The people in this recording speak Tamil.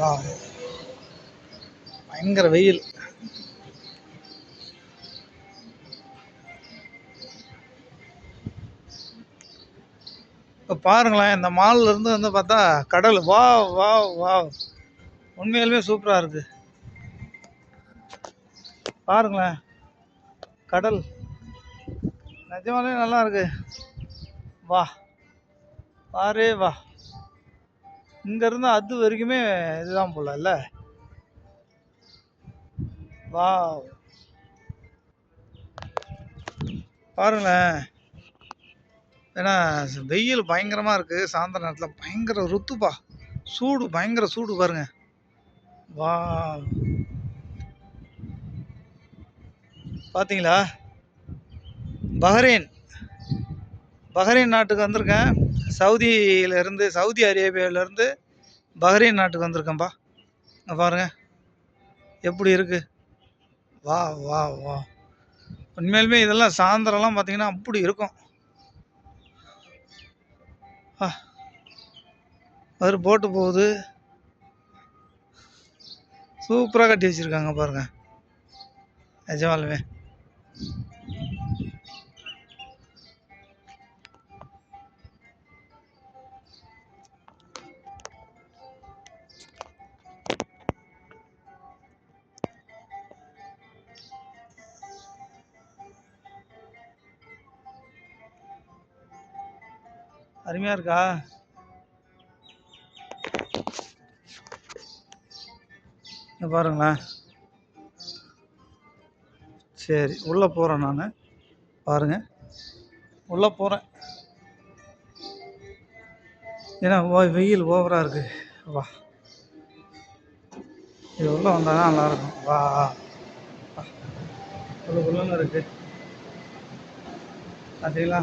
வா பயங்கர வெயில். இப்போ பாருங்களேன் இந்த மாலில் இருந்து வந்து பார்த்தா கடல் வா வா வா உண்மையாலுமே சூப்பராக இருக்குது பாருங்களேன் கடல். நிஜமாலே நல்லா இருக்கு. வா. பாரே வா. இங்கேருந்து அது வரைக்குமே இதுதான் போல இல்லை? வா பாருங்களேன் ஏன்னா வெயில் பயங்கரமாக இருக்குது சாயந்தர நேரத்தில் பயங்கர ருத்துப்பா. சூடு பயங்கர சூடு பாருங்க. வா பார்த்தீங்களா பஹ்ரைன். பஹ்ரைன் நாட்டுக்கு வந்திருக்கேன். சவுதியிலேருந்து சவுதி அரேபியாவிலேருந்து பஹ்ரைன் நாட்டுக்கு வந்திருக்கேன்ப்பா இங்க பாருங்க. எப்படி இருக்குது வா வா வா. உண்மையிலுமே இதெல்லாம் சாயந்தரம்லாம் பார்த்தீங்கன்னா அப்படி இருக்கும். ஆ. ஒரு போட்டு போகுது. சூப்பராக கட்டி வச்சுருக்காங்க பாருங்கள் நிஜமாலுமே. அருமையாக இருக்கா? பாருங்களேன். சரி உள்ளே போகிறேன் நான். பாருங்க. உள்ளே போகிறேன் ஏன்னா வெயில் ஓவராக இருக்கு. வா. இது உள்ளே வந்தால் தான் நல்லாயிருக்கும். வா. உள்ளுக்குள்ளன்னு இருக்கு. பார்த்தீங்களா